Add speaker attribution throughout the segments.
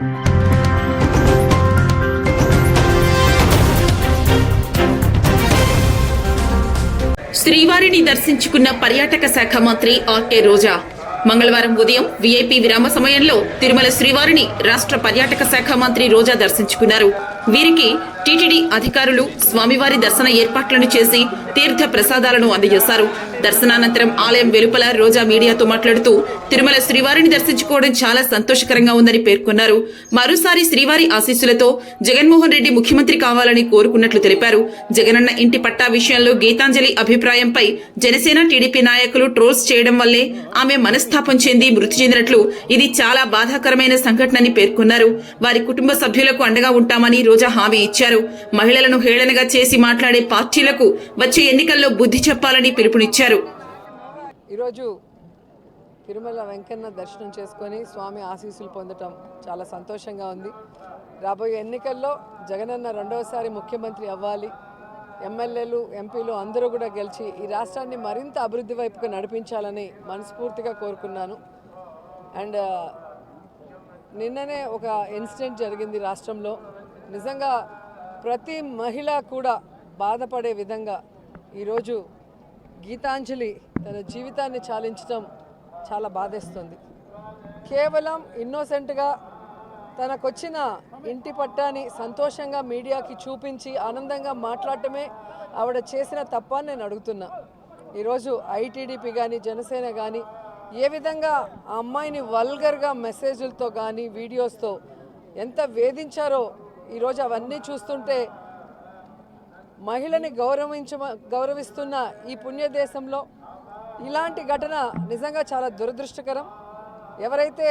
Speaker 1: శ్రీవారిని దర్శించుకున్న పర్యాటక శాఖ మంత్రి ఆర్కే రోజా. మంగళవారం ఉదయం వీఐపీ విరామ సమయంలో తిరుమల శ్రీవారిని రాష్ట్ర పర్యాటక శాఖ మంత్రి రోజా దర్శించుకున్నారు. వీరికి టీటీడీ అధికారులు స్వామివారి దర్శన ఏర్పాట్లను చేసి తీర్థ ప్రసాదాలను అందజేశారు. దర్శనానంతరం ఆలయం వెలుపల రోజా మీడియాతో మాట్లాడుతూ తిరుమల శ్రీవారిని దర్శించుకోవడం చాలా సంతోషకరంగా ఉందని పేర్కొన్నారు. మరోసారి శ్రీవారి ఆశీస్సులతో జగన్మోహన్ రెడ్డి ముఖ్యమంత్రి కావాలని కోరుకున్నట్లు తెలిపారు. జగనన్న ఇంటి పట్టా విషయంలో గీతాంజలి అభిప్రాయంపై జనసేన టీడీపీ నాయకులు ట్రోల్స్ చేయడం వల్లే ఆమె మనస్తాపం చెంది మృతి చెందినట్లు ఇది చాలా బాధాకరమైన సంఘటనని పేర్కొన్నారు. వారి కుటుంబ సభ్యులకు అండగా ఉంటామని రోజా హామీ ఇచ్చారు. మహిళలను హేళనగా చేసి మాట్లాడే పార్టీలకు వచ్చే ఎన్నికల్లో బుద్ధి చెప్పాలని పిలుపునిచ్చారు.
Speaker 2: ఈరోజు తిరుమల వెంకన్న దర్శనం చేసుకొని స్వామి ఆశీస్సులు పొందటం చాలా సంతోషంగా ఉంది. రాబోయే ఎన్నికల్లో జగనన్న రెండవసారి ముఖ్యమంత్రి అవ్వాలి. ఎమ్మెల్యేలు ఎంపీలు అందరూ కూడా గెలిచి ఈ రాష్ట్రాన్ని మరింత అభివృద్ధి వైపుకు నడిపించాలని మనస్ఫూర్తిగా కోరుకున్నాను. అండ్ నిన్ననే ఒక ఇన్సిడెంట్ జరిగింది రాష్ట్రంలో. నిజంగా ప్రతి మహిళ కూడా బాధపడే విధంగా ఈరోజు గీతాంజలి తన జీవితాన్ని చాలించడం చాలా బాధేస్తుంది. కేవలం ఇన్నోసెంట్గా తనకొచ్చిన ఇంటి పట్టాని సంతోషంగా మీడియాకి చూపించి ఆనందంగా మాట్లాడటమే ఆవిడ చేసిన తప్ప నేను అడుగుతున్నా. ఈరోజు ఐటీడీపీ కానీ జనసేన కానీ ఏ విధంగా ఆ అమ్మాయిని వల్గర్గా మెసేజ్లతో కానీ వీడియోస్తో ఎంత వేధించారో ఈరోజు అవన్నీ చూస్తుంటే మహిళని గౌరవించ గౌరవిస్తున్న ఈ పుణ్యదేశంలో ఇలాంటి ఘటన నిజంగా చాలా దురదృష్టకరం. ఎవరైతే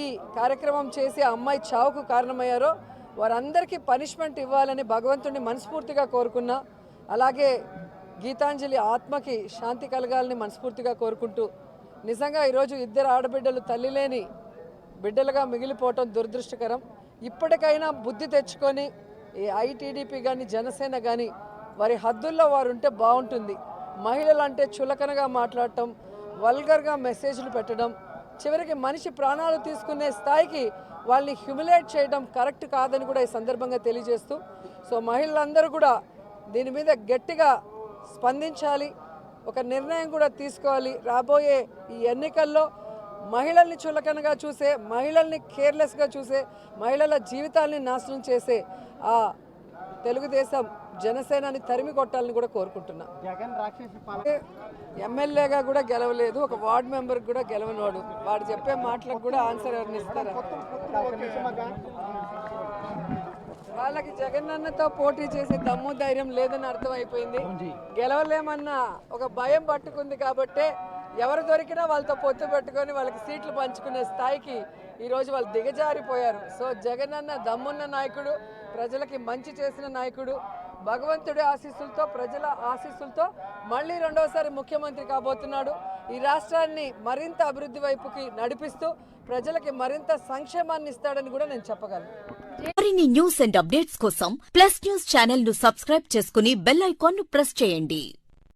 Speaker 2: ఈ కార్యక్రమం చేసి అమ్మాయి చావుకు కారణమయ్యారో వారందరికీ పనిష్మెంట్ ఇవ్వాలని భగవంతుడిని మనస్ఫూర్తిగా కోరుకున్నా అలాగే గీతాంజలి ఆత్మకి శాంతి కలగాలని మనస్ఫూర్తిగా కోరుకుంటూ నిజంగా ఈరోజు ఇద్దరు ఆడబిడ్డలు తల్లి లేని బిడ్డలుగా మిగిలిపోవటం దురదృష్టకరం. ఇప్పటికైనా బుద్ధి తెచ్చుకొని ఈ ఐటీడీపీ కానీ జనసేన కానీ వారి హద్దుల్లో వారు ఉంటే బాగుంటుంది మహిళలు అంటే చులకనగా మాట్లాడటం వల్గర్గా మెసేజ్లు పెట్టడం చివరికి మనిషి ప్రాణాలు తీసుకునే స్థాయికి వాళ్ళని హ్యూమిలేట్ చేయడం కరెక్ట్ కాదని కూడా ఈ సందర్భంగా తెలియజేస్తూ సో మహిళలందరూ కూడా దీని మీద గట్టిగా స్పందించాలి. ఒక నిర్ణయం కూడా తీసుకోవాలి. రాబోయే ఈ ఎన్నికల్లో మహిళల్ని చులకనగా చూసే మహిళల్ని కేర్లెస్గా చూసే మహిళల జీవితాల్ని నాశనం చేసే ఆ తెలుగుదేశం జనసేనని తరిమి కొట్టాలని కూడా కోరుకుంటున్నా. ఎమ్మెల్యేగా కూడా గెలవలేదు ఒక వార్డ్ మెంబర్ కూడా గెలవనోడు. వాడు చెప్పే మాటలకు కూడా ఆన్సర్ ఎవరిని ఇస్తారా. వాళ్ళకి జగనన్నతో పోటీ చేసే దమ్ము ధైర్యం లేదని అర్థమైపోయింది. గెలవలేమన్న ఒక భయం పట్టుకుంది కాబట్టే ఎవరు దొరికినా వాళ్ళతో పొత్తు పెట్టుకొని వాళ్ళకి సీట్లు పంచుకునే స్థాయికి ఈరోజు వాళ్ళు దిగజారిపోయారు. సో జగన్ అన్న దమ్మున్న నాయకుడు ప్రజలకి మంచి చేసిన నాయకుడు భగవంతుడి ఆశీస్సులతో ప్రజల ఆశీస్సులతో మళ్ళీ రెండవసారి ముఖ్యమంత్రి కాబోతున్నాడు. ఈ రాష్ట్రాన్ని మరింత అభివృద్ధి వైపుకి నడిపిస్తూ ప్రజలకి మరింత సంక్షేమాన్ని ఇస్తాడని కూడా నేను చెప్పగలను.
Speaker 3: మరిన్ని న్యూస్ అండ్ అప్డేట్స్ కోసం ప్లస్ న్యూస్ ఛానల్ను సబ్స్క్రైబ్ చేసుకుని బెల్ ఐకాన్ను ప్రెస్ చేయండి.